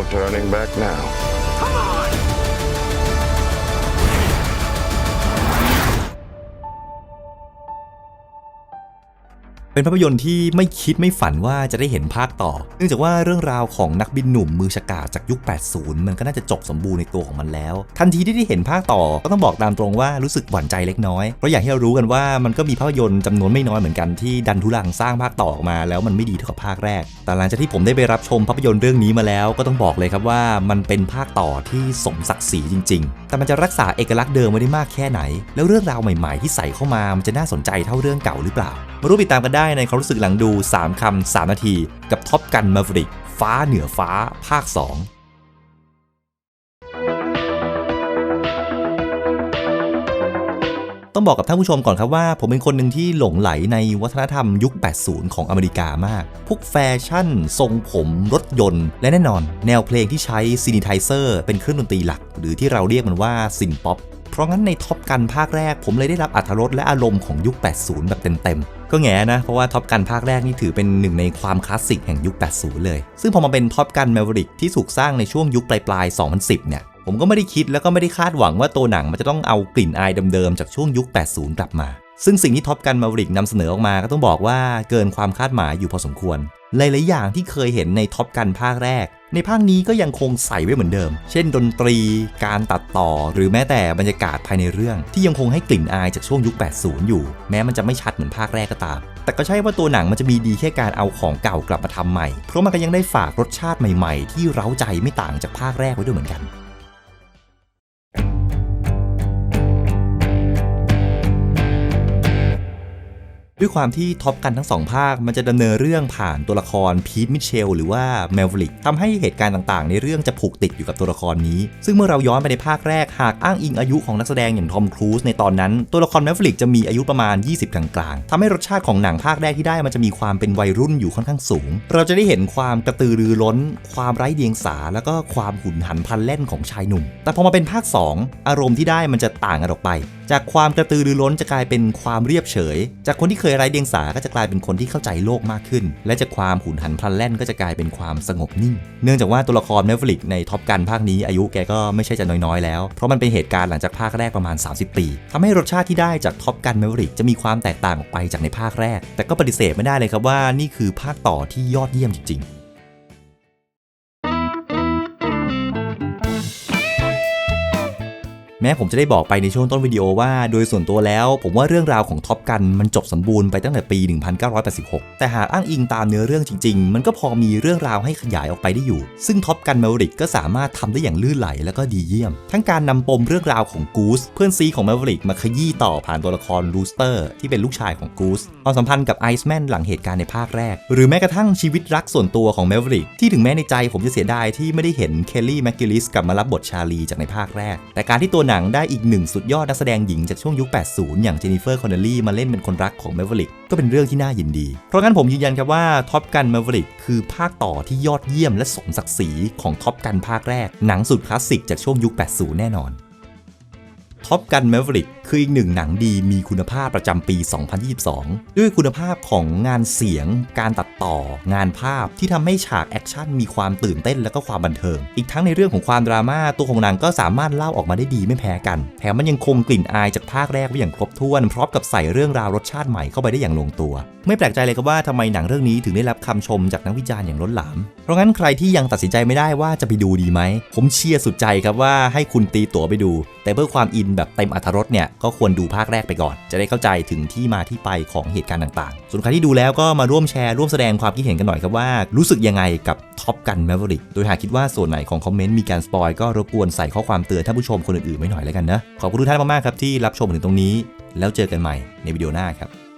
No turning back now. เป็นภาพยนตร์ที่ไม่คิดไม่ฝันว่าจะได้เห็นภาคต่อ เนื่องจากว่าเรื่องราวของนักบินหนุ่มมือฉกาจจากยุค 80 มันก็น่าจะจบสมบูรณ์ในตัวของมันแล้ว ทันทีที่ได้เห็นภาคต่อก็ต้องบอกตามตรงว่ารู้สึกหวั่นใจเล็กน้อย เพราะอย่างที่เรารู้กันว่ามันก็มีภาพยนตร์จำนวนไม่น้อยเหมือนกันที่ดันทุลังสร้างภาคต่อออกมา แล้วมันไม่ดีเท่ากับภาคแรก แต่หลังจากที่ผมได้ไปรับชมภาพยนตร์เรื่องนี้มาแล้ว ก็ต้องบอกเลยครับว่ามันเป็นภาคต่อที่สมศักดิ์ศรีจริง ๆ แต่มันจะรักษาเอกลักษณ์เดิมไว้ได้มากแค่ไหน แล้วเรื่องราวใหม่ๆ ที่ใส่เข้ามา มันจะน่าสนใจเท่าเรื่องเก่าหรือเปล่า มารู้ติดตามกันได้ในความรู้สึกหลังดู 3คำ3นาที กับท็อปกันมาฟริกฟ้าเหนือฟ้าภาค 2 ต้องบอกกับท่านผู้ชมก่อนครับว่า ผมเป็นคนหนึ่งที่หลงไหลในวัฒนธรรมยุค 80 ของอเมริกามาก พวกแฟชั่น ทรงผม รถยนต์ และแน่นอน แนวเพลงที่ใช้ซินิไทเซอร์เป็นเครื่องดนตรีหลัก หรือที่เราเรียกมันว่าซินป๊อปเพราะงั้นในท็อปกันภาคแรก ผมเลยได้รับอัธรสและอารมณ์ของยุค 80 แบบเต็มๆ ก็แง่นะ เพราะว่าท็อปกันภาคแรกนี่ถือเป็นหนึ่งในความคลาสสิกแห่งยุค 80 เลย ซึ่งพอมาเป็นท็อปกันแมวริกที่ถูกสร้างในช่วงยุคปลายๆ 2010 เนี่ย ผมก็ไม่ได้คิดแล้วก็ไม่ได้คาดหวังว่าตัวหนังมันจะต้องเอากลิ่นอายเดิมๆจากช่วงยุค 80 กลับมา ซึ่งสิ่งที่ท็อปกันมาริกนำเสนอออกมาก็ต้องบอกว่าเกินความคาดหมายอยู่พอสมควร หลายๆอย่างที่เคยเห็นในท็อปกันภาคแรก ในภาคนี้ก็ยังคงใส่ไว้เหมือนเดิม เช่น ดนตรี การตัดต่อ หรือแม้แต่บรรยากาศภายในเรื่อง ที่ยังคงให้กลิ่นอายจากช่วงยุค 80 อยู่ แม้มันจะไม่ชัดเหมือนภาคแรกก็ตาม แต่ก็ใช่ว่าตัวหนังมันจะมีดีแค่การเอาของเก่ากลับมาทำใหม่ เพราะมันก็ยังได้ฝากรสชาติใหม่ ๆ ที่เร้าใจไม่ต่างจากภาคแรกไว้ด้วยเหมือนกัน ด้วยความที่ท็อปกันทั้งสองภาค มันจะดำเนินเรื่องผ่านตัวละครพีทมิเชลหรือว่าแมวลิกทำให้เหตุการณ์ต่างๆ ในเรื่องจะผูกติดอยู่กับตัวละครนี้ ซึ่งเมื่อเราย้อนไปในภาคแรกหากอ้างอิงอายุของนักแสดงอย่างทอมครูซในตอนนั้น ตัวละครแมวลิกจะมีอายุประมาณ 20 กลางๆทำให้รสชาติของหนังภาคแรกที่ได้มันจะมีความเป็นวัยรุ่นอยู่ค่อนข้างสูง เราจะได้เห็นความกระตือรือร้น ความไร้เดียงสา แล้วก็ความหุนหันพลันแล่นของชายหนุ่ม แต่พอมาเป็นภาค 2 อารมณ์ที่ได้มันจะต่างกันออกไป จากความกระตือรือร้นจะกลายเป็นความเรียบเฉย จากคนที่เคยไร้เดียงสาก็จะกลายเป็นคนที่เข้าใจโลกมากขึ้น และจากความหุนหันพลันแล่นก็จะกลายเป็นความสงบนิ่ง เนื่องจากว่าตัวละครเนฟลิกในท็อปกันภาคนี้อายุแกก็ไม่ใช่จะน้อยๆแล้ว เพราะมันเป็นเหตุการณ์หลังจากภาคแรกประมาณ 30 ปีทำให้รสชาติที่ได้จากท็อปกันเมริกจะมีความแตกต่างออกไปจากในภาคแรก แต่ก็ปฏิเสธไม่ได้เลยครับว่านี่คือภาคต่อที่ยอดเยี่ยมจริงๆ แม้ผมจะได้บอกไปในช่วงต้นวิดีโอว่าโดยส่วนตัวแล้วผมว่าเรื่องราวของท็อปกันมันจบสมบูรณ์ไปตั้งแต่ปี 1986 แต่หากอ้างอิงตามเนื้อเรื่องจริง ๆ มันก็พอมีเรื่องราวให้ขยายออกไปได้อยู่ ซึ่งท็อปกันเมลริกก็สามารถทำได้อย่างลื่นไหลและก็ดีเยี่ยม ทั้งการนำปมเรื่องราวของกูสเพื่อนซีของเมลริกมาขยี้ต่อผ่านตัวละครรูสเตอร์ที่เป็นลูกชายของกูสความสัมพันธ์กับไอซ์แมนหลังเหตุการณ์ในภาคแรก หรือแม้กระทั่งชีวิตรักส่วนตัวของเมริกที่ถึงแม้ในใจผมจะเสียดายที่ไม่ได้เห็นเคลลี่แมคกิลิสกลับมารับบทชาลีจากในภาคแรก แต่การที่ตัวหนังได้อีกหนึ่งสุดยอดนักแสดงหญิงจากช่วงยุค 80 อย่างเจนนิเฟอร์ คอนเนลลี่มาเล่นเป็นคนรักของเมเวอริกก็เป็นเรื่องที่น่ายินดี เพราะงั้นผมยืนยันครับว่าท็อปกันเมเวอริกคือภาคต่อที่ยอดเยี่ยมและสมศักดิ์ศรีของท็อปกันภาคแรก หนังสุดคลาสสิกจากช่วงยุค 80 แน่นอนท็อปกันเมเวอริก คืออีกหนึ่งหนังดีมีคุณภาพประจำปี 2022 ด้วยคุณภาพของงานเสียง การตัดต่อ งานภาพที่ทำให้ฉากแอคชั่นมีความตื่นเต้นและก็ความบันเทิง อีกทั้งในเรื่องของความดราม่าตัวของหนังก็สามารถเล่าออกมาได้ดีไม่แพ้กัน แถมมันยังคงกลิ่นอายจากภาคแรกไว้อย่างครบถ้วน พร้อมกับใส่เรื่องราวรสชาติใหม่เข้าไปได้อย่างลงตัว ไม่แปลกใจเลยครับว่าทำไมหนังเรื่องนี้ถึงได้รับคำชมจากนักวิจารณ์อย่างล้นหลาม เพราะงั้นใครที่ยังตัดสินใจไม่ได้ว่าจะไปดูดีไหมผมเชียร์สุดใจครับว่าให้คุณตีตั๋วไปดู แต่เพื่อความอินแบบเต็มอรรถรสเนี่ยก็ควรดูภาคแรกไปก่อน จะได้เข้าใจถึงที่มาที่ไปของเหตุการณ์ต่างๆ ส่วนใครที่ดูแล้วก็มาร่วมแชร์ร่วมแสดงความคิดเห็นกันหน่อยครับว่า รู้สึกยังไงกับท็อปกันแมวริกโดยหากคิดว่าส่วนไหนของคอมเมนต์มีการสปอยก็รบกวนใส่ข้อความเตือนท่านผู้ชมคนอื่นๆไว้หน่อยแล้วกันนะขอบคุณทุกท่านมากๆครับที่รับชมถึงตรงนี้ แล้วเจอกันใหม่ในวิดีโอหน้าครับ